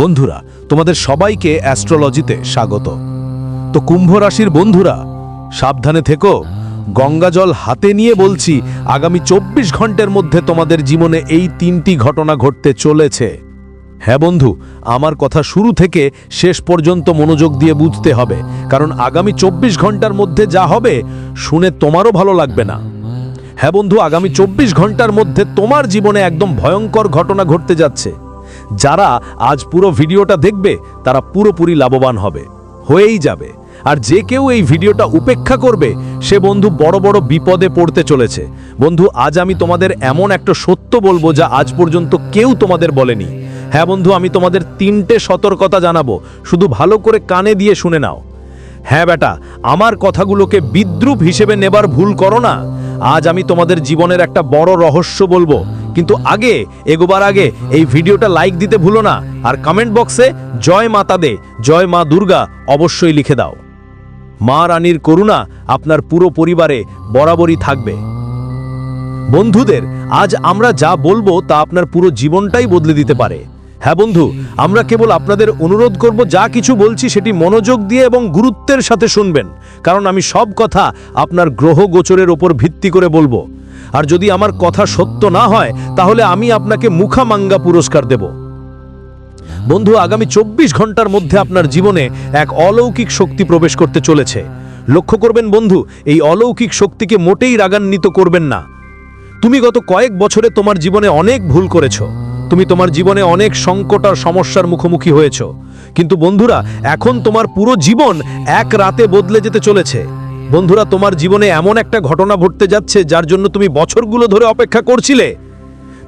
বন্ধুরা, তোমাদের সবাইকে অ্যাস্ট্রোলজিতে স্বাগত। তো কুম্ভ রাশির বন্ধুরা, সাবধানে থেকো। গঙ্গাজল হাতে নিয়ে বলছি, আগামী চব্বিশ ঘণ্টার মধ্যে তোমাদের জীবনে এই তিনটি ঘটনা ঘটতে চলেছে। হ্যাঁ বন্ধু, আমার কথা শুরু থেকে শেষ পর্যন্ত মনোযোগ দিয়ে বুঝতে হবে, কারণ আগামী চব্বিশ ঘণ্টার মধ্যে যা হবে, শুনে তোমারও ভালো লাগবে না। হ্যাঁ বন্ধু, আগামী চব্বিশ ঘণ্টার মধ্যে তোমার জীবনে একদম ভয়ঙ্কর ঘটনা ঘটতে যাচ্ছে। যারা আজ পুরো ভিডিওটা দেখবে, তারা পুরোপুরি লাভবান হবে। হয়েই যাবে। আর যে কেউ এই ভিডিওটা উপেক্ষা করবে, সে বন্ধু বড় বড় বিপদে পড়তে চলেছে। বন্ধু, আজ আমি তোমাদের এমন একটা সত্য বলব যা আজ পর্যন্ত কেউ তোমাদের বলেনি। হ্যাঁ বন্ধু, আমি তোমাদের তিনটে সতর্কতা জানাব। শুধু ভালো করে কানে দিয়ে শুনে নাও। হ্যাঁ বেটা, আমার কথাগুলোকে বিদ্রুপ হিসেবে নেবার ভুল করো না। আজ আমি তোমাদের জীবনের একটা বড় রহস্য বলব। কিন্তু আগে, এগোবার আগে এই ভিডিওটা লাইক দিতে ভুলো না আর কমেন্ট বক্সে জয় মাতা দে জয় মা দুর্গা অবশ্যই লিখে দাও। মা রানীর করুণা আপনার পুরো পরিবারে বরাবরই থাকবে। বন্ধুদের, আজ আমরা যা বলব তা আপনার পুরো জীবনটাই বদলে দিতে পারে। হ্যাঁ বন্ধু, আমরা কেবল আপনাদের অনুরোধ করব যা কিছু বলছি সেটি মনোযোগ দিয়ে এবং গুরুত্বের সাথে শুনবেন। কারণ আমি সব কথা আপনার গ্রহ গোচরের ওপর ভিত্তি করে বলব। আর যদি আমার কথা সত্য না হয়, তাহলে আমি আপনাকে মুখামাঙ্গা পুরস্কার দেব। বন্ধু, আগামী চব্বিশ ঘণ্টার মধ্যে আপনার জীবনে এক অলৌকিক শক্তি প্রবেশ করতে চলেছে। লক্ষ্য করবেন বন্ধু, এই অলৌকিক শক্তিকে মোটেই রাগান্বিত করবেন না। তুমি গত কয়েক বছরে তোমার জীবনে অনেক ভুল করেছ। তুমি তোমার জীবনে অনেক সংকট আর সমস্যার মুখোমুখি হয়েছো। কিন্তু বন্ধুরা, এখন তোমার পুরো জীবন এক রাতে বদলে যেতে চলেছে। বন্ধুরা, তোমার জীবনে এমন একটা ঘটনা ঘটতে যাচ্ছে যার জন্য তুমি বছরগুলো ধরে অপেক্ষা করছিলে।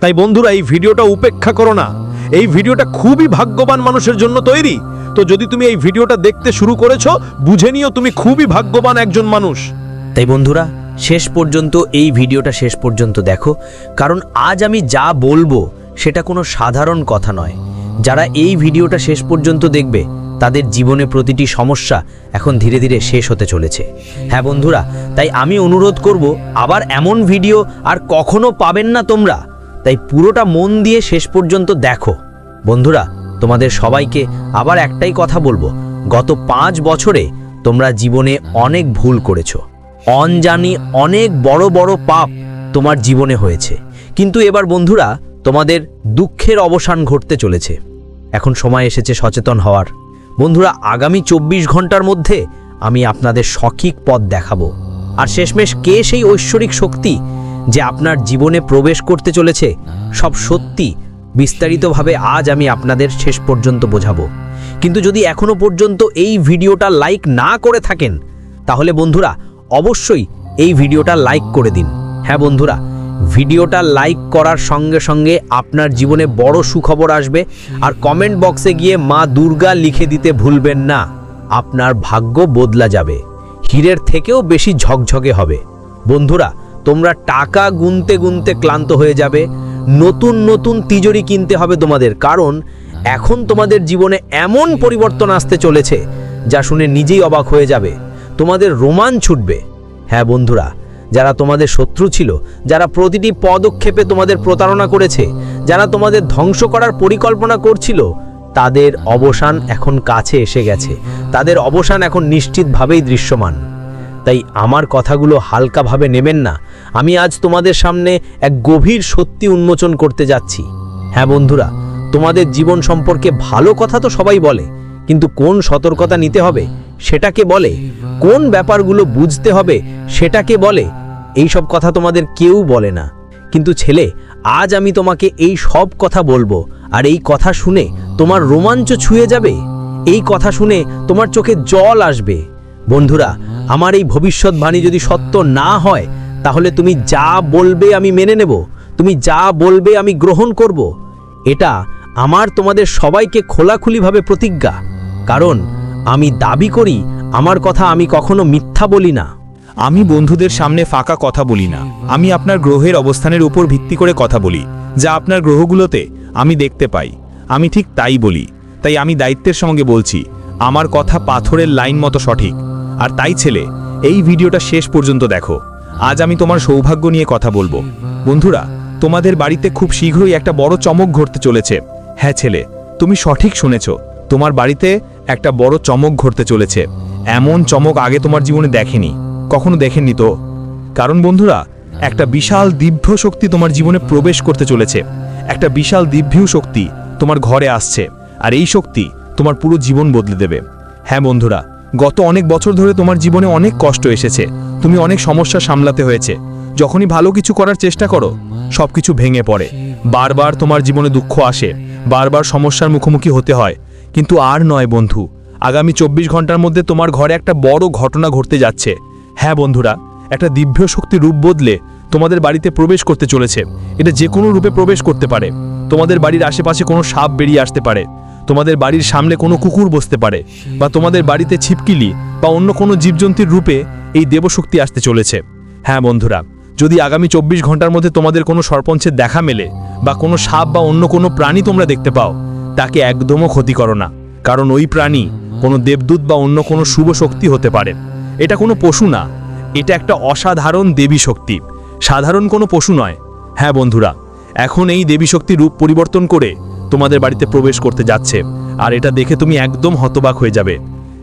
তাই বন্ধুরা, এই ভিডিওটা উপেক্ষা করো না। এই ভিডিওটা খুবই ভাগ্যবান মানুষের জন্য তৈরি। তো যদি তুমি এই ভিডিওটা দেখতে শুরু করেছ, বুঝে নিও তুমি খুবই ভাগ্যবান একজন মানুষ। তাই বন্ধুরা, শেষ পর্যন্ত এই ভিডিওটা শেষ পর্যন্ত দেখো। কারণ আজ আমি যা বলব, সেটা কোনো সাধারণ কথা নয়। যারা এই ভিডিওটা শেষ পর্যন্ত দেখবে তাদের জীবনে প্রতিটি সমস্যা এখন ধীরে ধীরে শেষ হতে চলেছে। হ্যাঁ বন্ধুরা, তাই আমি অনুরোধ করব, আবার এমন ভিডিও আর কখনো পাবেন না তোমরা। তাই পুরোটা মন দিয়ে শেষ পর্যন্ত দেখো। বন্ধুরা, তোমাদের সবাইকে আবার একটাই কথা বলব, গত পাঁচ বছরে তোমরা জীবনে অনেক ভুল করেছ। অনজানি অনেক বড় বড় পাপ তোমার জীবনে হয়েছে। কিন্তু এবার বন্ধুরা, তোমাদের দুঃখের অবসান ঘটতে চলেছে। এখন সময় এসেছে সচেতন হওয়ার। বন্ধুরা, আগামী চব্বিশ ঘণ্টার মধ্যে আমি আপনাদের সঠিক পথ দেখাবো। আর শেষমেশ কে সেই ঐশ্বরিক শক্তি যে আপনার জীবনে প্রবেশ করতে চলেছে, সব সত্যি বিস্তারিতভাবে আজ আমি আপনাদের শেষ পর্যন্ত বোঝাবো। কিন্তু যদি এখনও পর্যন্ত এই ভিডিওটা লাইক না করে থাকেন, তাহলে বন্ধুরা, অবশ্যই এই ভিডিওটা লাইক করে দিন। হ্যাঁ বন্ধুরা ভিডিওটা লাইক করার সঙ্গে সঙ্গে আপনার জীবনে বড় সুখবর আসবে। আর কমেন্ট বক্সে গিয়ে মা দুর্গা লিখে দিতে ভুলবেন না। আপনার ভাগ্য বদলা যাবে। হীরের থেকেও বেশি ঝকঝকে হবে। বন্ধুরা, তোমরা টাকা গুনতে গুনতে ক্লান্ত হয়ে যাবে। নতুন নতুন তিজোরি কিনতে হবে তোমাদের। কারণ, এখন তোমাদের জীবনে এমন পরিবর্তন আসতে চলেছে, যা শুনে নিজেই অবাক হয়ে যাবে। তোমাদের রোমান ছুটবে। হ্যাঁ বন্ধুরা যারা তোমাদের শত্রু ছিল, যারা প্রতিটি পদক্ষেপে তোমাদের প্রতারণা করেছে, যারা তোমাদের ধ্বংস করার পরিকল্পনা করছিল, তাদের অবসান এখন কাছে এসে গেছে। তাদের অবসান এখন নিশ্চিতভাবেই দৃশ্যমান। তাই আমার কথাগুলো হালকাভাবে নেবেন না। আমি আজ তোমাদের সামনে এক গভীর সত্যি উন্মোচন করতে যাচ্ছি। হ্যাঁ বন্ধুরা, তোমাদের জীবন সম্পর্কে ভালো কথা তো সবাই বলে, কিন্তু কোন সতর্কতা নিতে হবে? সেটাকে বলে। কোন ব্যাপারগুলো বুঝতে হবে সেটাকে বলে। এই সব কথা তোমাদের কেউ বলে না। কিন্তু ছেলে, আজ আমি তোমাকে এই সব কথা বলব, আর এই কথা শুনে তোমার রোমাঞ্চ ছুঁয়ে যাবে। এই কথা শুনে তোমার চোখে জল আসবে। বন্ধুরা, আমার এই ভবিষ্যৎবাণী যদি সত্য না হয়, তাহলে তুমি যা বলবে আমি মেনে নেব। তুমি যা বলবে আমি গ্রহণ করব। এটা আমার তোমাদের সবাইকে খোলাখুলিভাবে প্রতিজ্ঞা। কারণ আমি দাবি করি, আমার কথা আমি কখনো মিথ্যা বলি না। আমি বন্ধুদের সামনে ফাঁকা কথা বলি না। আমি আপনার গ্রহের অবস্থানের উপর ভিত্তি করে কথা বলি, যা আপনার গ্রহগুলোতে আমি দেখতে পাই। আমি ঠিক তাই বলি, তাই আমি দায়িত্বের সঙ্গে বলছি, আমার কথা পাথরের লাইন মতো সঠিক। আর তাই ছেলে, এই ভিডিওটা শেষ পর্যন্ত দেখো। আজ আমি তোমার সৌভাগ্য নিয়ে কথা বলব। বন্ধুরা, তোমাদের বাড়িতে খুব শীঘ্রই একটা বড় চমক ঘটতে চলেছে। হ্যাঁ ছেলে, তুমি সঠিক শুনেছ। তোমার বাড়িতে একটা বড় চমক ঘটতে চলেছে। এমন চমক আগে তোমার জীবনে দেখেনি। কখনো দেখেননি তো? কারণ বন্ধুরা, একটা বিশাল দিব্য শক্তি তোমার জীবনে প্রবেশ করতে চলেছে। একটা বিশাল দিব্য শক্তি তোমার ঘরে আসছে, আর এই শক্তি তোমার পুরো জীবন বদলে দেবে। হ্যাঁ বন্ধুরা, গত অনেক বছর ধরে তোমার জীবনে অনেক কষ্ট এসেছে। তুমি অনেক সমস্যা সামলাতে হয়েছে। যখনই ভালো কিছু করার চেষ্টা করো, সবকিছু ভেঙে পড়ে। বারবার তোমার জীবনে দুঃখ আসে, বারবার সমস্যার মুখোমুখি হতে হয়। কিন্তু আর নয় বন্ধু, আগামী চব্বিশ ঘণ্টার মধ্যে তোমার ঘরে একটা বড় ঘটনা ঘটতে যাচ্ছে। হ্যাঁ বন্ধুরা, একটা দিব্য শক্তি রূপ বদলে তোমাদের বাড়িতে প্রবেশ করতে চলেছে। এটা যে কোনো রূপে প্রবেশ করতে পারে। তোমাদের বাড়ির আশেপাশে কোনো সাপ বেরিয়ে আসতে পারে। তোমাদের বাড়ির সামনে কোনো কুকুর বসতে পারে। বা তোমাদের বাড়িতে ছিপকিলি বা অন্য কোনো জীবজন্তুর রূপে এই দেবশক্তি আসতে চলেছে। হ্যাঁ বন্ধুরা, যদি আগামী চব্বিশ ঘণ্টার মধ্যে তোমাদের কোনো সরপঞ্চের দেখা মেলে বা কোনো সাপ বা অন্য কোনো প্রাণী তোমরা দেখতে পাও তাকে একদমও ক্ষতি করো না, কারণ ওই প্রাণী কোনো দেবদূত বা অন্য কোনো শুভ শক্তি হতে পারে। এটা কোনো পশু না, এটা একটা অসাধারণ দেবী শক্তি। সাধারণ কোনো পশু নয়। হ্যাঁ বন্ধুরা, এখন এই দেবী শক্তি রূপ পরিবর্তন করে তোমাদের বাড়িতে প্রবেশ করতে যাচ্ছে, আর এটা দেখে তুমি একদম হতবাক হয়ে যাবে।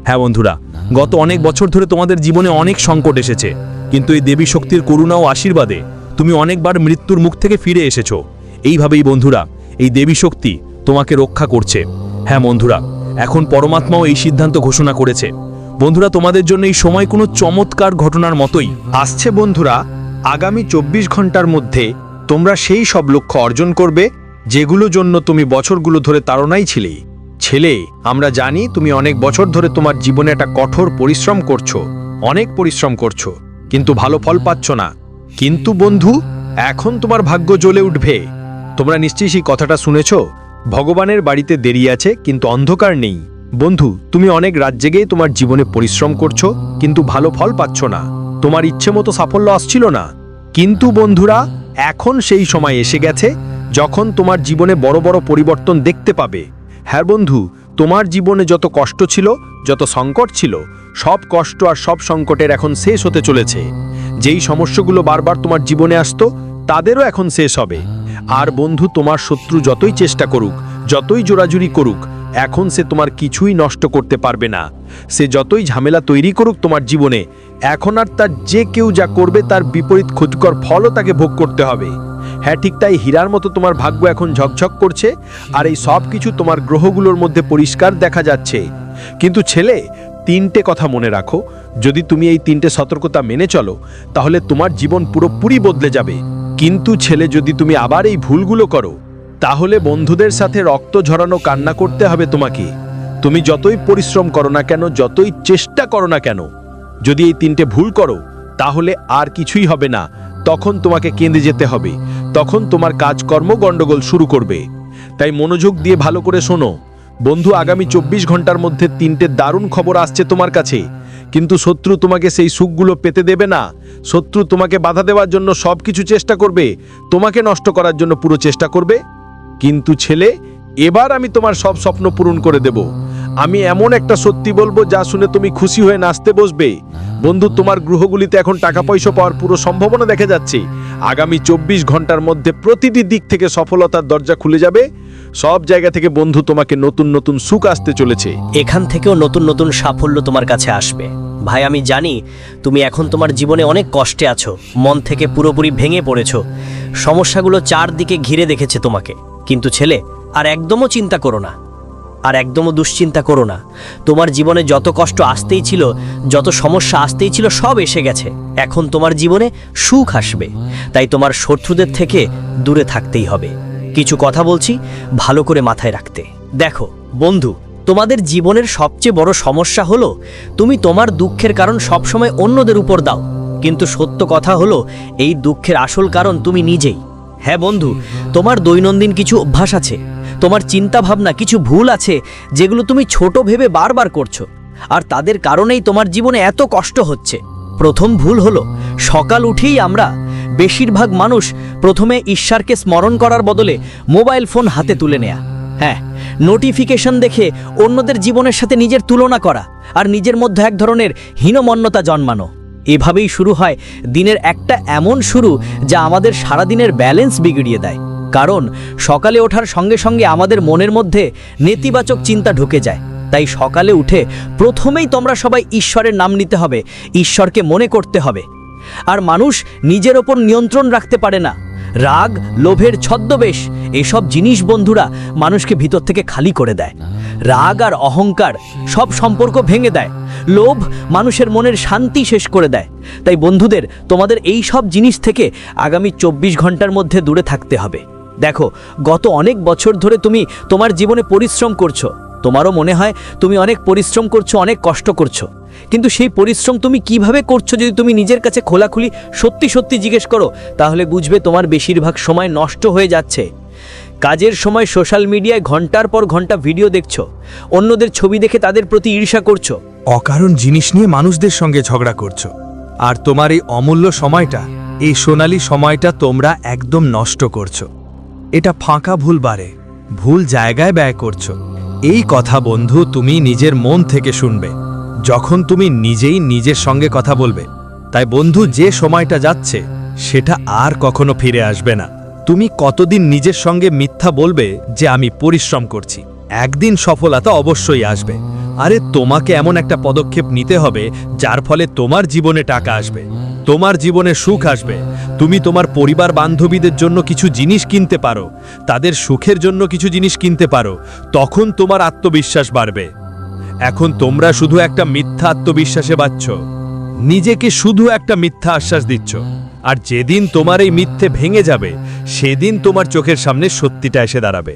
হ্যাঁ বন্ধুরা, গত অনেক বছর ধরে তোমাদের জীবনে অনেক সংকট এসেছে, কিন্তু এই দেবী শক্তির করুণা ও আশীর্বাদে তুমি অনেকবার মৃত্যুর মুখ থেকে ফিরে এসেছ। এইভাবেই বন্ধুরা, এই দেবী শক্তি তোমাকে রক্ষা করছে। হ্যাঁ বন্ধুরা, এখন পরমাত্মাও এই সিদ্ধান্ত ঘোষণা করেছে। বন্ধুরা, তোমাদের জন্য এই সময় কোনো চমৎকার ঘটনার মতোই। আসছে বন্ধুরা, আগামী চব্বিশ ঘণ্টার মধ্যে তোমরা সেই সব লক্ষ্য অর্জন করবে, যেগুলো জন্য তুমি বছরগুলো ধরে তাড়নাই ছিলে। ছেলে, আমরা জানি তুমি অনেক বছর ধরে তোমার জীবনে একটা কঠোর পরিশ্রম করছ, অনেক পরিশ্রম করছ, কিন্তু ভালো ফল পাচ্ছ না। কিন্তু বন্ধু, এখন তোমার ভাগ্য জ্বলে উঠবে। তোমরা নিশ্চয়ই সেই কথাটা শুনেছ? ভগবানের বাড়িতে দেরি আছে, কিন্তু অন্ধকার নেই। বন্ধু, তুমি অনেক রাত জেগেই তোমার জীবনে পরিশ্রম করছ, কিন্তু ভালো ফল পাচ্ছ না। তোমার ইচ্ছে মতো সাফল্য আসছিল না। কিন্তু বন্ধুরা, এখন সেই সময় এসে গেছে, যখন তোমার জীবনে বড় বড় পরিবর্তন দেখতে পাবে। হ্যাঁ বন্ধু, তোমার জীবনে যত কষ্ট ছিল, যত সংকট ছিল, সব কষ্ট আর সব সংকটের এখন শেষ হতে চলেছে। যেই সমস্যাগুলো বারবার তোমার জীবনে আসতো তাদেরও এখন শেষ হবে। আর বন্ধু, তোমার শত্রু যতই চেষ্টা করুক, যতই জোরাজুরি করুক, এখন সে তোমার কিছুই নষ্ট করতে পারবে না। সে যতই ঝামেলা তৈরি করুক তোমার জীবনে, এখন আর তার যে কেউ যা করবে তার বিপরীত ক্ষতিকর ফলও তাকে ভোগ করতে হবে। হ্যাঁ ঠিক তাই হীরার মতো তোমার ভাগ্য এখন ঝকঝক করছে, আর এই সব কিছু তোমার গ্রহগুলোর মধ্যে পরিষ্কার দেখা যাচ্ছে। কিন্তু ছেলে, তিনটে কথা মনে রাখো। যদি তুমি এই তিনটে সতর্কতা মেনে চলো, তাহলে তোমার জীবন পুরোপুরি বদলে যাবে। কিন্তু ছেলে, যদি তুমি আবার এই ভুলগুলো করো, তাহলে বন্ধুদের সাথে রক্ত ঝরানো কান্না করতে হবে তোমাকে। তুমি যতই পরিশ্রম করো না কেন, যতই চেষ্টা করো না কেন, যদি এই তিনটে ভুল করো, তাহলে আর কিছুই হবে না। তখন তোমাকে কেঁদে যেতে হবে। তখন তোমার কাজকর্ম গণ্ডগোল শুরু করবে। তাই মনোযোগ দিয়ে ভালো করে শোনো। বন্ধু, আগামী চব্বিশ ঘণ্টার মধ্যে তিনটে দারুণ খবর আসছে তোমার কাছে। কিন্তু শত্রু তোমাকে সেই সুখগুলো পেতে দেবে না। শত্রু তোমাকে বাধা দেওয়ার জন্য সব কিছু চেষ্টা করবে। তোমাকে নষ্ট করার জন্য পুরো চেষ্টা করবে। কিন্তু ছেলে, এবার আমি তোমার সব স্বপ্ন পূরণ করে দেব। আমি এমন একটা সত্যি বলব যা শুনে তুমি খুশি হয়ে নাচতে বসবে। বন্ধু, তোমার গ্রহগুলিতে এখন টাকা পয়সা পাওয়ার পুরো সম্ভাবনা দেখা যাচ্ছে। আগামী চব্বিশ ঘণ্টার মধ্যে প্রতিটি দিক থেকে সফলতার দরজা খুলে যাবে। সব জায়গা থেকে বন্ধু, তোমাকে নতুন নতুন সুখ আসতে চলেছে। এখান থেকেও নতুন নতুন সাফল্য তোমার কাছে আসবে। ভাই, আমি জানি তুমি এখন তোমার জীবনে অনেক কষ্টে আছো, মন থেকে পুরোপুরি ভেঙে পড়েছো। সমস্যাগুলো চারদিকে ঘিরে দেখেছে তোমাকে। কিন্তু ছেলে, আর একদমও চিন্তা করো না। আর একদমও দুশ্চিন্তা করো না। তোমার জীবনে যত কষ্ট আসতেই ছিল, যত সমস্যা আসতেই ছিল, সব এসে গেছে। এখন তোমার জীবনে সুখ আসবে। তাই তোমার শত্রুদের থেকে দূরে থাকতেই হবে। কিছু কথা বলছি ভালো করে মাথায় রাখতে। দেখো, বন্ধু তোমাদের জীবনের সবচেয়ে বড় সমস্যা হলো, তুমি তোমার দুঃখের কারণ সবসময় অন্যদের উপর দাও। কিন্তু সত্য কথা হলো, এই দুঃখের আসল কারণ তুমি নিজেই। হ্যাঁ বন্ধু, তোমার দৈনন্দিন কিছু অভ্যাস আছে, তোমার চিন্তা ভাবনা কিছু ভুল আছে, যেগুলো তুমি ছোট ভেবে বারবার করছ, আর তাদের কারণেই তোমার জীবনে এত কষ্ট হচ্ছে। প্রথম ভুল হলো, সকাল উঠেই আমরা, বেশিরভাগ মানুষ প্রথমে ঈশ্বরকে স্মরণ করার বদলে মোবাইল ফোন হাতে তুলে নেয়া। হ্যাঁ নোটিফিকেশন দেখে অন্যদের জীবনের সাথে নিজের তুলনা করা আর নিজের মধ্যে এক ধরনের হীনমন্যতা জন্মানো। এভাবেই শুরু হয় দিনের একটা এমন শুরু যা আমাদের সারাদিনের ব্যালেন্স বিগড়িয়ে দেয়। কারণ সকালে ওঠার সঙ্গে সঙ্গে আমাদের মনের মধ্যে নেতিবাচক চিন্তা ঢুকে যায়। তাই সকালে উঠে প্রথমেই তোমরা সবাই ঈশ্বরের নাম নিতে হবে, ঈশ্বরকে মনে করতে হবে। আর মানুষ নিজের ওপর নিয়ন্ত্রণ রাখতে পারে না। রাগ, লোভের ছদ্মবেশ, এসব জিনিস বন্ধুরা মানুষকে ভিতর থেকে খালি করে দেয়। রাগ আর অহংকার সব সম্পর্ক ভেঙে দেয়। লোভ মানুষের মনের শান্তি শেষ করে দেয়। তাই বন্ধুদের, তোমাদের এই সব জিনিস থেকে আগামী চব্বিশ ঘণ্টার মধ্যে দূরে থাকতে হবে। দেখো, গত অনেক বছর ধরে তুমি তোমার জীবনে পরিশ্রম করছ। তোমারও মনে হয় তুমি অনেক পরিশ্রম করছ, অনেক কষ্ট করছ। কিন্তু সেই পরিশ্রম তুমি কীভাবে করছ যদি তুমি নিজের কাছে খোলাখুলি সত্যি সত্যি জিজ্ঞেস করো, তাহলে বুঝবে তোমার বেশিরভাগ সময় নষ্ট হয়ে যাচ্ছে। কাজের সময় সোশ্যাল মিডিয়ায় ঘণ্টার পর ঘণ্টা ভিডিও দেখছ, অন্যদের ছবি দেখে তাদের প্রতি ঈর্ষা করছ। অকারণ জিনিস নিয়ে মানুষদের সঙ্গে ঝগড়া করছ। আর তোমার এই অমূল্য সময়টা, এই সোনালি সময়টা তোমরা একদম নষ্ট করছ। এটা ফাঁকা ভুল বাড়ে ভুল জায়গায় ব্যয় করছ। এই কথা বন্ধু তুমি নিজের মন থেকে শুনবে। যখন তুমি নিজেই নিজের সঙ্গে কথা বলবে, তাই বন্ধু যে সময়টা যাচ্ছে, সেটা আর কখনো ফিরে আসবে না। তুমি কতদিন নিজের সঙ্গে মিথ্যা বলবে যে আমি পরিশ্রম করছি? একদিন সফলতা অবশ্যই আসবে। আরে, তোমাকে এমন একটা পদক্ষেপ নিতে হবে, যার ফলে তোমার জীবনে টাকা আসবে, তোমার জীবনে সুখ আসবে। তুমি তোমার পরিবার বান্ধবীদের জন্য কিছু জিনিস কিনতে পারো, তাদের সুখের জন্য কিছু জিনিস কিনতে পারো, তখন তোমার আত্মবিশ্বাস বাড়বে। এখন তোমরা শুধু একটা মিথ্যা আত্মবিশ্বাসে বাচ্ছ। নিজেকে শুধু একটা মিথ্যা আশ্বাস দিচ্ছ। আর যেদিন তোমার এই মিথ্যে ভেঙে যাবে, সেদিন তোমার চোখের সামনে সত্যিটা এসে দাঁড়াবে।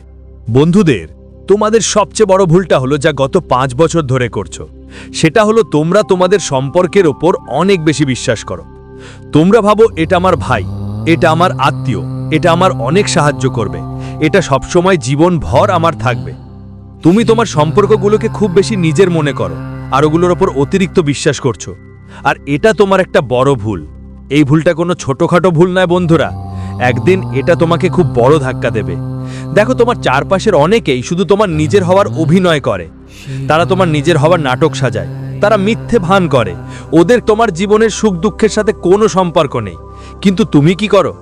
বন্ধুদের, তোমাদের সবচেয়ে বড় ভুলটা হলো যা গত পাঁচ বছর ধরে করছ। সেটা হলো তোমরা তোমাদের সম্পর্কের ওপর অনেক বেশি বিশ্বাস করো। তোমরা ভাবো, এটা আমার ভাই, এটা আমার আত্মীয়, এটা আমার অনেক সাহায্য করবে, এটা সবসময় জীবন ভর আমার থাকবে। তুমি তোমার সম্পর্কগুলোকে খুব বেশি নিজের মনে করো, আর ওগুলোর ওপর অতিরিক্ত বিশ্বাস করছ। আর এটা তোমার একটা বড় ভুল। এই ভুলটা কোনো ছোটখাটো ভুল নয়, বন্ধুরা। একদিন এটা তোমাকে খুব বড় ধাক্কা দেবে। দেখো, তোমার চারপাশের অনেকেই শুধু তোমার নিজের হওয়ার অভিনয় করে। তারা তোমার নিজের হওয়ার নাটক সাজায়। তারা মিথ্যে ভান করে। ওদের তোমার জীবনের সুখ দুঃখের সাথে কোনো সম্পর্ক নেই। কিন্তু তুমি কি করো?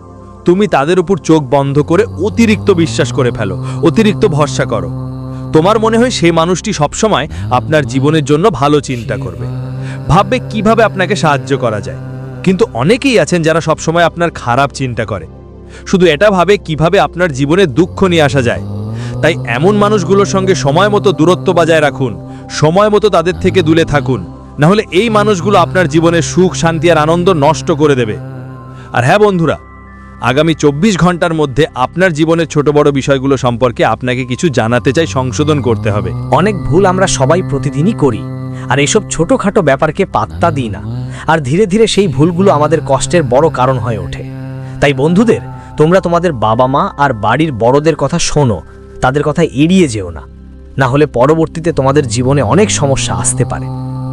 তুমি তাদের উপর চোখ বন্ধ করে অতিরিক্ত বিশ্বাস করে ফেলো, অতিরিক্ত ভরসা করো। তোমার মনে হয় সেই মানুষটি সবসময় আপনার জীবনের জন্য ভালো চিন্তা করবে। ভাববে কীভাবে আপনাকে সাহায্য করা যায়। কিন্তু অনেকেই আছেন যারা সবসময় আপনার খারাপ চিন্তা করে। শুধু এটা ভাবে কীভাবে আপনার জীবনে দুঃখ নিয়ে আসা যায়। তাই এমন মানুষগুলোর সঙ্গে সময় মতো দূরত্ব বজায় রাখুন, সময় মতো তাদের থেকে দূরে থাকুন। না হলে এই মানুষগুলো আপনার জীবনে সুখ, শান্তি আর আনন্দ নষ্ট করে দেবে। আর হ্যাঁ বন্ধুরা আগামী চব্বিশ ঘণ্টার মধ্যে আপনার জীবনের ছোট বড় বিষয়গুলো সম্পর্কে আপনাকে কিছু জানাতে চাই, সংশোধন করতে হবে। অনেক ভুল আমরা সবাই প্রতিদিনই করি, আর এসব ছোটোখাটো ব্যাপারকে পাত্তা দিই না। আর ধীরে ধীরে সেই ভুলগুলো আমাদের কষ্টের বড় কারণ হয়ে ওঠে। তাই বন্ধুদের, তোমরা তোমাদের বাবা মা আর বাড়ির বড়দের কথা শোনো, তাদের কথা এড়িয়ে যেও না। না হলে পরবর্তীতে তোমাদের জীবনে অনেক সমস্যা আসতে পারে।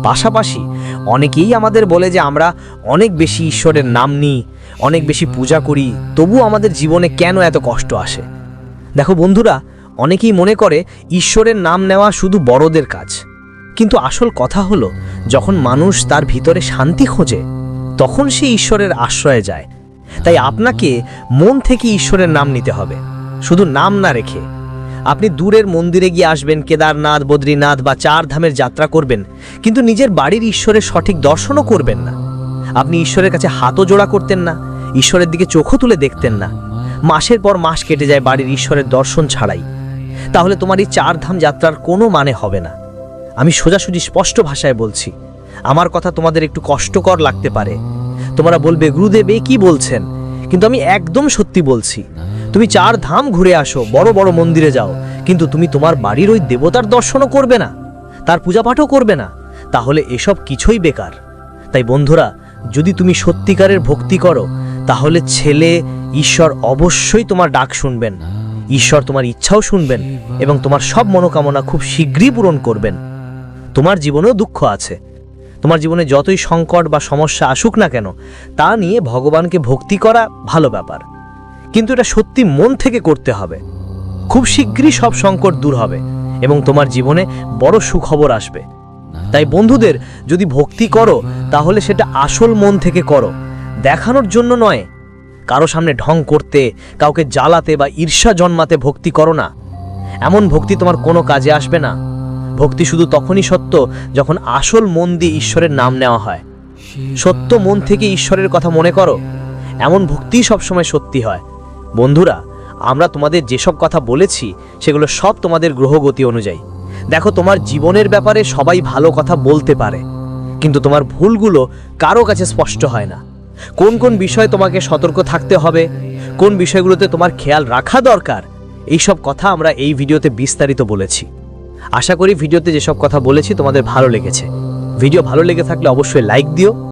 পাশাপাশি অনেকেই আমাদের বলে যে আমরা অনেক বেশি ঈশ্বরের নাম নিই, অনেক বেশি পূজা করি তবু আমাদের জীবনে কেন এত কষ্ট আসে? দেখো বন্ধুরা, অনেকেই মনে করে ঈশ্বরের নাম নেওয়া শুধু বড়দের কাজ। কিন্তু আসল কথা হলো, যখন মানুষ তার ভিতরে শান্তি খোঁজে, তখন সে ঈশ্বরের আশ্রয়ে যায়। তাই আপনাকে মন থেকে ঈশ্বরের নাম নিতে হবে। শুধু নাম না রেখে আপনি দূরের মন্দিরে গিয়ে আসবেন, কেদারনাথ, বদ্রীনাথ বা চার ধামের যাত্রা করবেন, কিন্তু নিজের বাড়ির ঈশ্বরের সঠিক দর্শনও করবেন না। আপনি ঈশ্বরের কাছে হাতও জোড়া করতেন না, ঈশ্বরের দিকে চোখও তুলে দেখতেন না। মাসের পর মাস কেটে যায় বাড়ির ঈশ্বরের দর্শন ছাড়াই। তাহলে তোমার এই চার ধাম যাত্রার কোনো মানে হবে না। আমি সোজাসুজি স্পষ্ট ভাষায় বলছি, আমার কথা তোমাদের একটু কষ্টকর লাগতে পারে। তোমরা বলবে, গুরুদেব, এ কি বলছেন? কিন্তু আমি একদম সত্যি বলছি তুমি চার ধাম ঘুরে আসো, বড় বড় মন্দিরে যাও। কিন্তু তুমি তোমার বাড়ির ওই দেবতার দর্শনও করবে না, তার পূজাপাঠও করবে না, তাহলে এসব কিছুই বেকার। তাই বন্ধুরা, যদি তুমি সত্যিকারের ভক্তি করো, তাহলে ছেলে ঈশ্বর অবশ্যই তোমার ডাক শুনবেন, ঈশ্বর তোমার ইচ্ছাও শুনবেন এবং তোমার সব মনোকামনা খুব শীঘ্রই পূরণ করবেন। তোমার জীবনেও দুঃখ আছে। তোমার জীবনে যতই সংকট বা সমস্যা আসুক না কেন, তা নিয়ে ভগবানকে ভক্তি করা ভালো ব্যাপার। কিন্তু এটা সত্যি মন থেকে করতে হবে। খুব শীঘ্রই সব সংকট দূর হবে এবং তোমার জীবনে বড় সুখবর আসবে। তাই বন্ধুদের, যদি ভক্তি করো, তাহলে সেটা আসল মন থেকে করো। দেখানোর জন্য নয়, কারও সামনে ঢং করতে, কাউকে জ্বালাতে বা ঈর্ষা জন্মাতে ভক্তি করো না। এমন ভক্তি তোমার কোনো কাজে আসবে না। ভক্তি শুধু তখনই সত্য যখন আসল মন দিয়ে ঈশ্বরের নাম নেওয়া হয়। সত্য মন থেকে ঈশ্বরের কথা মনে করো। এমন ভক্তিই সবসময় সত্যি হয়। বন্ধুরা, আমরা তোমাদের যেসব কথা বলেছি, সেগুলো সব তোমাদের গ্রহগতি অনুযায়ী। দেখো, তোমার জীবনের ব্যাপারে সবাই ভালো কথা বলতে পারে, কিন্তু তোমার ভুলগুলো কারও কাছে স্পষ্ট হয় না। কোন কোন বিষয়ে তোমাকে সতর্ক থাকতে হবে, কোন বিষয়গুলোতে তোমার খেয়াল রাখা দরকার, এইসব কথা আমরা এই ভিডিওতে বিস্তারিত বলেছি। আশা করি ভিডিওতে যেসব কথা বলেছি তোমাদের ভালো লেগেছে। ভিডিও ভালো লেগে থাকলে অবশ্যই লাইক দিও।